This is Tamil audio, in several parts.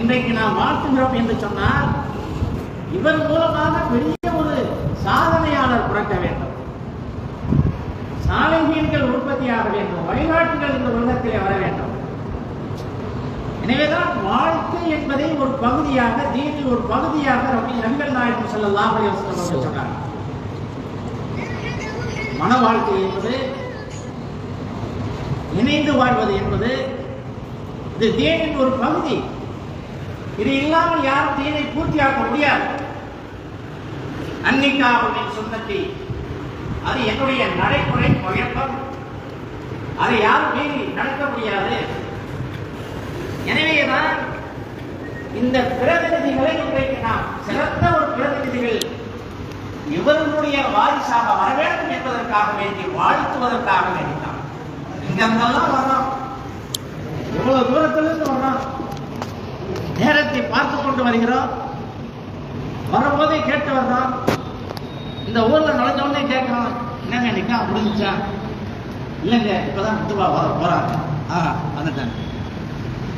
இன்றைக்கு நாம் வாழ்த்துகிறோம் என்று சொன்னால் இவர் மூலமாக பெரிய ஒரு சாதனையாளர் பிறக்க வேண்டும். சாலைகீன்கள் உற்பத்தியாக வேண்டும் வழிகாட்டுகள் இந்த உலகத்திலே வர வேண்டும். எனவேதான் வாழ்க்கை என்பதை ஒரு பகுதியாக தீனில் ஒரு பகுதியாக ரபி நபிகள் நாயகம் செல்லலாம் சொன்னார் மன வாழ்க்கை என்பது இணைந்து வாழ்வது என்பது இது தேனின் ஒரு பகுதி. இது இல்லாமல் யாரும் தீனை பூர்த்தியாக்க முடியாது. அன்னிக்காவின் சொந்தத்தை அது என்னுடைய நடைமுறை முயற்கம் அதை யாரும் மீறி நடக்க முடியாது. எனவேதான் இந்த பிரதிநிதிகளை இன்றைக்கு நாம் சிறந்த ஒரு பிரதிநிதிகள் இவர்களுடைய வாரிசாக வர வேண்டும் என்பதற்காக வேண்டி வாழ்த்துவதற்காக வேண்டித்தான் இங்கெல்லாம் வரலாம். இவ்வளவு தூரத்திலிருந்து வர்றோம் பார்த்து கொண்டு வருகிறோம் வரும்போதே கேட்டு வர்றோம் இந்த ஊர்ல நுழைஞ்ச உடனே என்னங்க நிக்கா முடிஞ்சா இல்லைங்க இப்பதான் முத்துவா வர போறாங்க. ஆ வந்துட்டேன்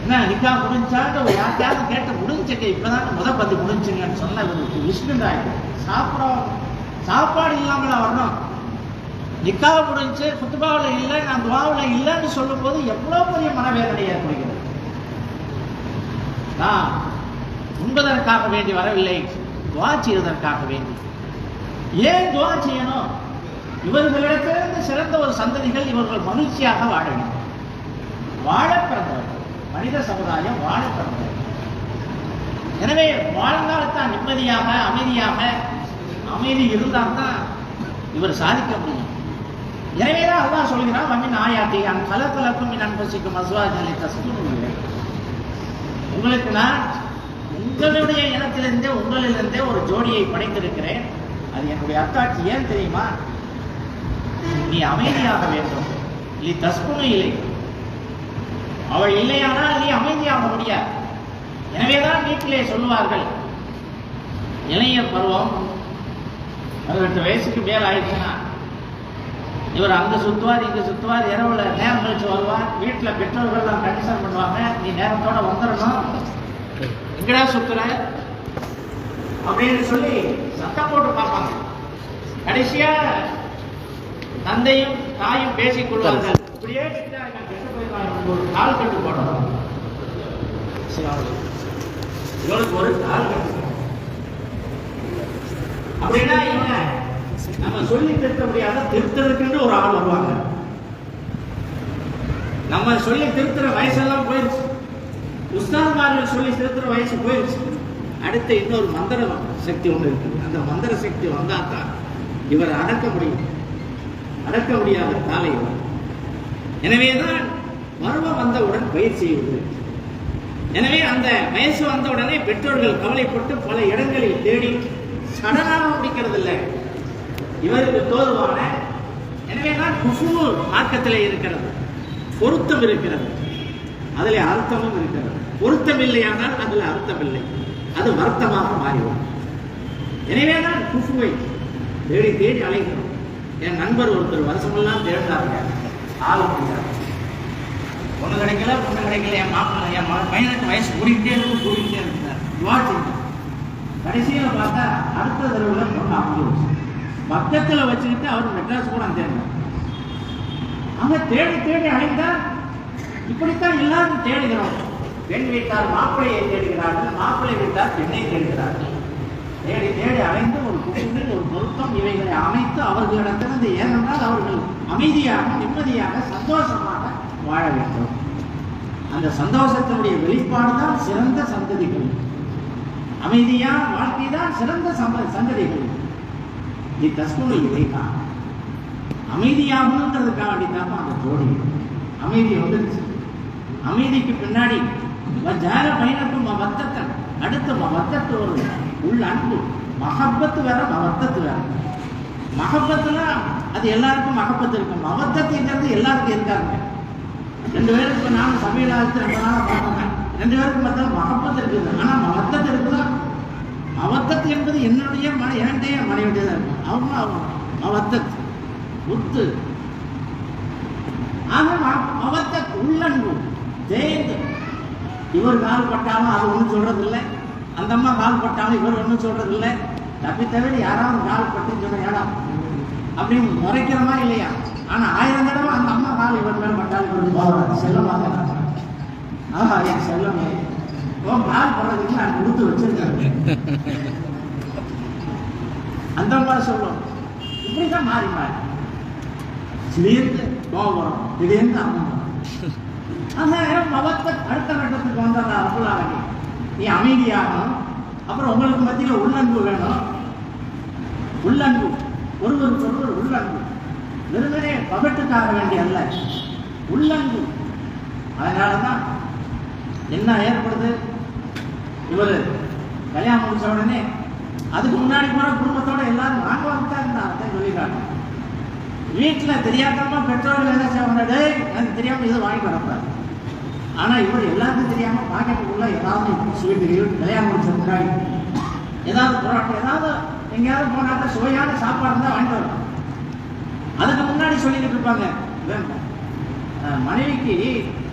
என்ன நிக்கா முடிஞ்சான்னு யார்கிட்டயாவது கேட்டு முடிஞ்சுங்க இப்பதான் முத பத்தி முடிஞ்சுங்கன்னு சொன்ன ஒரு விஷ்ணுராய் சாப்பிடும் சாப்பாடு இல்லாமல வரணும். நிக்கா முடிஞ்சு குத்துபாவில் இல்லை நான் துவாவில் இல்லைன்னு சொல்லும் போது எவ்வளோ பெரிய மனவேதனை ஏற்படுகிறது. நான் உண்பதற்காக வேண்டி வரவில்லை துவா செய்வதற்காக வேண்டி. ஏன் துவா செய்யணும்? இவர்களிடத்திலிருந்து சிறந்த ஒரு சந்ததிகள் இவர்கள் மகிழ்ச்சியாக வாழ வேண்டும். வாழ பிறந்தவர்கள் மனித சமுதாயம் வாழ பிறந்தவர்கள் எனவே வாழ்ந்தால்தான் நிம்மதியாக அமைதியாக அமைதி இருந்தால்தான் இவர் சாதிக்க முடியும். எனவேதான் அல்லாஹ் சொல்கிறான் மம்மின் ஆயாட்டி அன் கலக்கலக்கும் மின் அன்பசிக்கும் அஸ்வாஜனை தசுக்கும் உங்களுக்கு நான் உங்களுடைய இனத்திலிருந்தே உங்களிலிருந்தே ஒரு ஜோடியை படைத்திருக்கிறேன். அது என்னுடைய அக்காட்சி ஏன் தெரியுமா? நீ அமைதியாக வேண்டும். நீ தஸ்குணு இல்லை. அவள் இல்லையானால் நீ அமைதியாக முடியாது. எனவேதான் வீட்டிலே சொல்லுவார்கள் இளைய பருவம் பதினெட்டு வயசுக்கு மேல் ஆயிடுச்சுன்னா இவர் அங்க சுத்துவார் இங்க சுத்துவார் இரவுல நேரம் கழிச்சு வருவார் வீட்டுல பெற்றோர்கள் எல்லாம் கண்டிஷன் பண்ணுவாங்க நீ நேரத்தோட வந்துடணும் எங்கடா சுத்துற? அப்படின்னு சொல்லி சத்தம் போட்டு பார்ப்பாங்க. கடைசியா தந்தையும் தாயும் பேசிக் கொள்வார்கள். இப்படியே ஒரு கால் கட்டு போடணும். இவனுக்கு ஒரு கால் கட்டு. அப்படின்னா என்ன? நம்ம சொல்லி திருத்த முடியாத திருத்தறதுக்குன்னு ஒரு ஆள் வருவாங்க. நம்ம சொல்லி திருத்துற வயசெல்லாம் போயிருச்சு உஸ்தாத்மார்கள் சொல்லி திருத்துற வயசு போயிடுச்சு. அடுத்து இன்னொரு மந்திர சக்தி ஒன்று இருக்கு. அந்த மந்திர சக்தி வந்தால் தான் இவர் அடக்க முடியும். அடக்க முடியாத காலை இவர். எனவேதான் மர்மம் வந்தவுடன் பயிர் செய்வது. எனவே அந்த வயசு வந்த உடனே பெற்றோர்கள் கவலைப்பட்டு பல இடங்களில் தேடி சடனாக முடிக்கிறது இல்லை இவருக்கு தோதுவான எனவே தான் குசு மார்க்கத்தில் இருக்கிறது. பொருத்தம் இருக்கிறது. அதில் அர்த்தமும் இருக்கிறது. பொருத்தமில்லையானால் அதில் அர்த்தமில்லை. அது வருத்தமாக மாறிவிடும். எனவே தான் குஃபுவை தேடி தேடி அலைகிறோம். என் நண்பர் ஒருத்தர் வருஷமெல்லாம் தேடுறாங்க ஆள முடியாது. ஒண்ணு கிடைக்கல ஒண்ணு கிடைக்கல என் மாப்பிள்ள என் பையனுக்கு வயசு கூடிக்கிட்டே இருக்கும் கூடிக்கிட்டே இருக்கிறார். யுவாச்சு கடைசியில் பார்த்தா அடுத்த தடவை பொண்ணு அமைஞ்சு பக்கத்தில் வச்சுக்கிட்டு அவர் மெட்ராஸ் கூட தேடினார் அங்கே தேடி தேடி அழைந்தா இப்படித்தான் எல்லாரும் தேடுகிறோம். பெண் வீட்டார் மாப்பிள்ளையை தேடுகிறார்கள் மாப்பிள்ளை வீட்டார் பெண்ணை தேடுகிறார்கள். தேடி தேடி அலைந்து ஒரு குடும்பத்தில் ஒரு பொருத்தம் இவைகளை அமைத்து அவர்களிடத்திலிருந்து ஏனென்றால் அவர்கள் அமைதியாக நிம்மதியாக சந்தோஷமாக வாழ வேண்டும். அந்த சந்தோஷத்தினுடைய வெளிப்பாடு தான் சிறந்த சந்ததிகள். அமைதியான வாழ்க்கை தான் சிறந்த சம்ப சந்ததிகள். இத்தஸ்குணு இதைதான் அமைதியாகணுன்றதுக்காக வேண்டிதான் அந்த ஜோடி. அமைதி வந்துருச்சு. அமைதிக்கு பின்னாடி ஜால பயணத்தும் மவத்தத்தன். அடுத்து மவத்தத்து வருது உள்ள அன்பு. மகப்பத்து வேற மவத்தத்து வேற. மகப்பத்துனா அது எல்லாருக்கும் மகப்பத்து இருக்கும். மவத்தத்துங்கிறது எல்லாருக்கும் இருக்காங்க. ரெண்டு பேருக்கு இப்போ நானும் சமையல் ஆகிட்டு ரெண்டு நாளாக பார்த்தேன் ரெண்டு பேருக்கு மத்தியில் மகப்பத்து இருக்குது. ஆனால் மவத்தத்து இருக்குதா? மவத்தத்து என்பது என்னுடைய மனை என்னுடைய மனைவியுடையதாக இருக்கும் அவங்க அவங்க. மவத்தத்து. புத்து ஆக ம- உள்ளன்பு. ஜெயந்து. இவர் கால் பட்டாலும் அது ஒன்றும் சொல்கிறதில்ல அந்த அம்மா கால் பட்டாலும் இவர் ஒன்றும் சொல்கிறதில்ல தப்பி தவிர யாராவது கால் பட்டுன்னு சொன்ன ஏடா அப்படின்னு முறைக்கிறமா இல்லையா? ஆனா ஆயிரம் தடவை அந்த அம்மா கால் இவர் மேல பட்டாலும் இவர் போவார். செல்லமாக ஆஹா என் செல்லமே. உன் கால் படுறதுக்கு நான் கொடுத்து வச்சிருக்கேன் அந்த மாதிரி சொல்லும் இப்படிதான் மாறி மாறி. திடீர்னு கோபுரம் வரும். திடீர்னு அம்மா ஆக மதத்தை அடுத்த கட்டத்துக்கு வந்தா அப்பலாகி நீ அமைதியாகணும். அப்புறம் உங்களுக்கு மத்தியில் உள்ளன்பு வேணும். உள்ளன்பு ஒருவருக்கு ஒருவர் உள்ளன்பு வெறுமனே பகட்டுக்காக வேண்டிய அல்ல உள்ளன்பு அதனால தான் என்ன ஏற்படுது? இவர் கல்யாணம் முடிச்ச உடனே அதுக்கு முன்னாடி கூட குடும்பத்தோட எல்லாரும் வாங்க வந்துட்டா இருந்தா? சொல்லிடுறாங்க. வீட்டில் தெரியாதமா பெற்றோர்கள் என்ன செய்வாங்க? டேய் எனக்கு தெரியாமல் இது வாங்கி வரப்பாரு ஆனா இவர் எல்லாருக்கும் தெரியாம பாக்கெட்டுக்குள்ள ஏதாவது ஸ்வீட் கல்யாணம் முடிச்ச ஏதாவது போராட்டம் ஏதாவது எங்கேயாவது போனாக்க சுவையான சாப்பாடு தான் வாங்கிட்டு வரணும். அதுக்கு முன்னாடி சொல்லிக்கிட்டு இருப்பாங்க மனைவிக்கு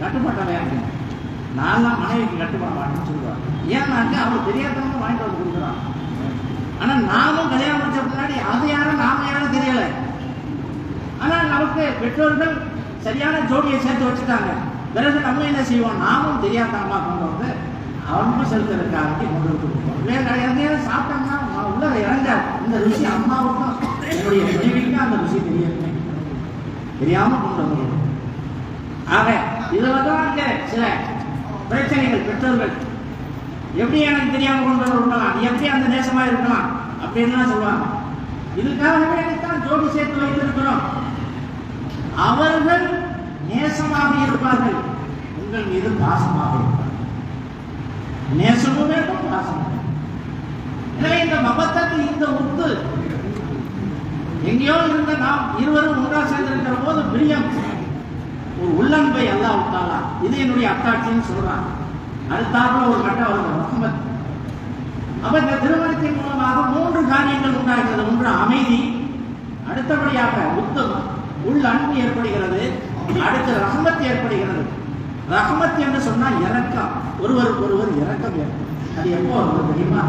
கட்டுப்பாட்டை மனைவிக்கு நான் நான்லாம் மனைவிக்கு கட்டுப்பட வாங்கன்னு சொல்லுவாங்க. ஏன்னாக்கா அவர் தெரியாதவங்க வாங்கிட்டு வந்து கொடுக்குறான் ஆனா நாமும் கல்யாணம் முடிச்ச முன்னாடி அது யாரும் நாம யாரும் தெரியல. ஆனா நமக்கு பெற்றோர்கள் சரியான ஜோடியை சேர்த்து வச்சுட்டாங்க. பிறகு நம்ம என்ன செய்வோம்? நாமும் தெரியாதவமா கொண்டு வந்து அவனுக்கும் செலுத்துறதுக்காக கொண்டு வந்து கொடுப்போம். வேற எதையாவது சாப்பிட்டோம்னா உள்ள இறங்காது. இந்த ருசி அம்மாவுக்கும் என்னுடைய மனைவிக்கும் அந்த ருசி தெரியணுமே தெரியாம கொண்டு வந்து ஆக இதுல தான் இங்க சில பிரச்சனைகள் பெற்றோர்கள். எப்படி எனக்கு தெரியாம கொண்டு வந்து இருக்கலாம் எப்படி அந்த நேசமா இருக்கலாம்? அப்படின்லாம் சொல்லுவாங்க. இதுக்காகவே தான் ஜோடி சேர்த்து வைத்திருக்கிறோம். அவர்கள் நேசமாக இருப்பார்கள். உங்கள் மீது பாசமாக இருப்பார்கள். நேசமும் வேண்டும் பாசமும். எனவே இந்த மபத்தத்து இந்த உத்து எங்கேயோ இருந்த நாம் இருவரும் ஒன்றா சேர்ந்திருக்கிற போது பிரியம் ஒரு உள்ளன்பை அல்லா விட்டாளா இது என்னுடைய அத்தாட்சின்னு சொல்றான். அடுத்தாப்புல ஒரு கட்டம் வருது முகமது. அப்ப இந்த திருமணத்தின் மூலமாக மூன்று காரியங்கள் உண்டாகிறது. ஒன்று அமைதி அடுத்தபடியாக உத்தமம் உள் அன்பு ஏற்படுகிறது. அடுத்து ரஹமத் ஏற்படுகிறது. ரஹமத் என்று சொன்னால் இறக்கம் ஒருவருக்கு ஒருவர் இறக்கம் ஏற்படும். அது எப்போ வருது தெரியுமா?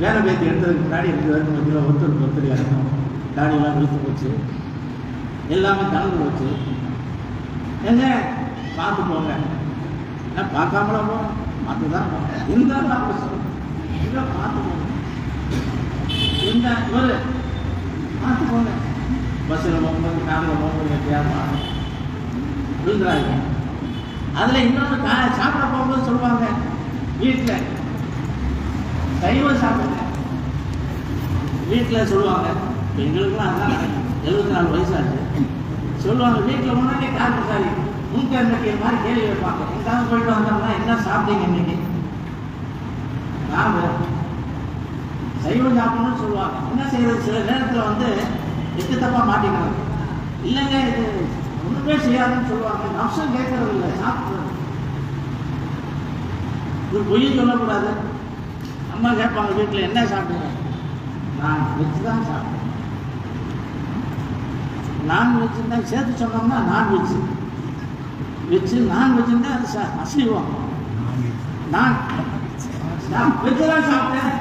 வேலை பேத்தி எடுத்ததுக்கு முன்னாடி ரெண்டு பேருக்கு மத்தியில் ஒருத்தருக்கு ஒருத்தர் இறக்கம் தாடியெல்லாம் விழுத்து போச்சு. எல்லாமே கலந்து போச்சு. என்ன? பார்த்து போங்க. ஏன்னா பார்க்காமல போகணும் பார்த்து தான் போகணும் இருந்தாலும் அப்படி சொல்லணும் இல்லை பார்த்து போங்க. இந்த ஒரு பார்த்து போங்க. பஸ்ஸில் போகும்போது காரில் போகும்போது எப்படியாவது விழுந்துறாங்க அதில் இன்னொன்று கா சாப்பிட போகும்போது சொல்லுவாங்க வீட்டில் சைவம் சாப்பிடுங்க. வீட்டில் சொல்லுவாங்க பெண்களுக்குலாம் அதான் எழுபத்தி நாலு வயசாச்சு. சொல்லுவாங்க வீட்டில் முன்னாடி கார் சாரி முன்க இன்னைக்கு மாதிரி கேள்வி வைப்பாங்க. எங்காவது போயிட்டு வந்தோம்னா என்ன சாப்பிட்டீங்க இன்னைக்கு? நாம சைவம் சாப்பிடணும்னு சொல்லுவாங்க. என்ன செய்யறது? சில நேரத்தில் வந்து எட்டு தப்பா மாட்டிக்கிறாங்க இல்லைங்க இது ஒன்றுமே செய்யாதுன்னு சொல்லுவாங்க. நம்சம் கேட்கறது இல்லை சாப்பிட்றது. இது பொய்யும் சொல்லக்கூடாது. அம்மா கேட்பாங்க வீட்டில் என்ன சாப்பிடுங்க நான் வெஜ் தான் சாப்பிட்டேன் நான்வெஜ் தான் சேர்த்து சொன்னோம்னா நான்வெஜ் வெஜ். நான்வெஜ்னா அது ச- அசைவம். நான் நான் வெஜ் தான் சாப்பிட்டேன்.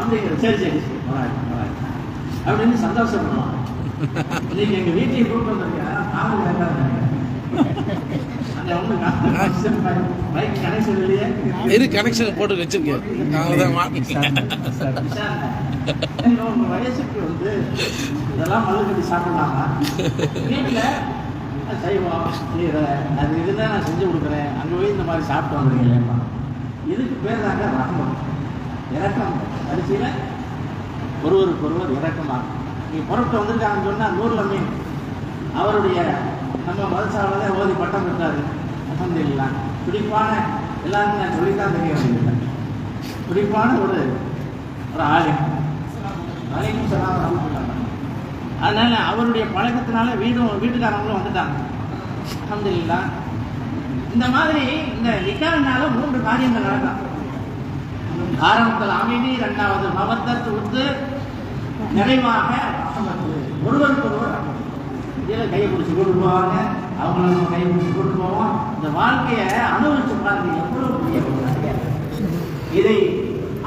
அப்படிங்கிற சரி சரி. பரவாயில்ல, பரவாயில்ல. அப்படின்னு சந்தோஷப்படுவான் இன்னைக்கு எங்க வீட்டையும் கூப்பிட்டு வந்திருக்கேன் நானும் இரு கனெக்ஷன் போட்டு வச்சிருக்கேன். ஏன்னா, உங்க வயசுக்கு வந்து இதெல்லாம் மல்லுக்கட்டி சாப்பிடலாமா? வீட்டில் சைவம் கீரை அது இதுதான் நான் செஞ்சு கொடுக்குறேன். அங்கே போய் இந்த மாதிரி சாப்பிட்டு வந்துருக்கீங்களேம்மா இதுக்கு பேர் தாங்க ரகம் இறக்கம். அரிசியில் ஒருவருக்கு ஒருவர் இறக்கமாக நீ புறப்பட்டு வந்திருக்காங்கன்னு சொன்னால் நூறில் மீன். அவருடைய நம்ம மதசாவில் ஓதி பட்டம் பெற்றாரு அலமதுல்லா துடிப்பான எல்லாருமே நான் சொல்லித்தான் தெரிய வேண்டியதில்லை துடிப்பான ஒரு ஒரு ஆலயம் வலைக்கும் சொல்லாம அதனால் அவருடைய பழக்கத்தினால வீடும் வீட்டுக்காரங்களும் வந்துட்டாங்க. அல்ஹம்துலில்லா இந்த மாதிரி இந்த நிக்காவினால மூன்று காரியங்கள் நடக்கும் ஆரம்பத்தில் அமைதி இரண்டாவது மவத்தத்து உத்து நிறைவாக ரஹமத்து. ஒருவருக்கு ஒருவர் இதில் கையை பிடிச்சி கொண்டு போவாங்க. அவங்கள நம்ம கை பிடிச்சி கொண்டு போவோம். இந்த வாழ்க்கையை அனுபவிச்சு பாருங்க எவ்வளவு பெரிய இதை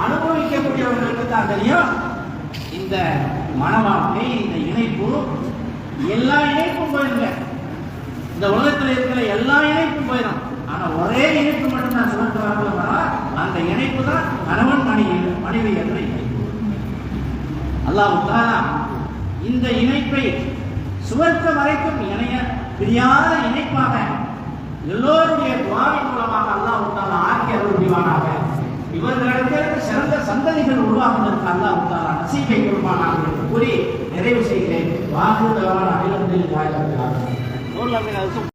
அனுபவிக்கக்கூடியவர்களுக்கு தான் தெரியும். இந்த மனவாழ்க்கை இந்த இணைப்பு எல்லா இணைப்பும் போயிருங்க. இந்த உலகத்தில் இருக்கிற எல்லா இணைப்பும் போயிடும். ஆனால் ஒரே இணைப்பு மட்டும்தான் சிவந்த வரல அந்த இணைப்பு தான் கணவன் மனைவி மனைவி என்ற இணைப்பு. அல்லாஹ் தாலா இந்த இணைப்பை சுவர்க்க வரைக்கும் இணைய பிரியாத இணைப்பாக எல்லோருடைய துவாரின் மூலமாக அல்லாஹ் தாலா ஆக்கிய அருள் புரிவானாக இவர்களிடத்திற்கு சிறந்த சந்ததிகள் உருவாகுவதற்கு அல்லாஹ் தாலா நசீபை கொடுப்பானாக என்று கூறி நிறைவு செய்கிறேன். வாக்கு தகவல் அகிலத்தில்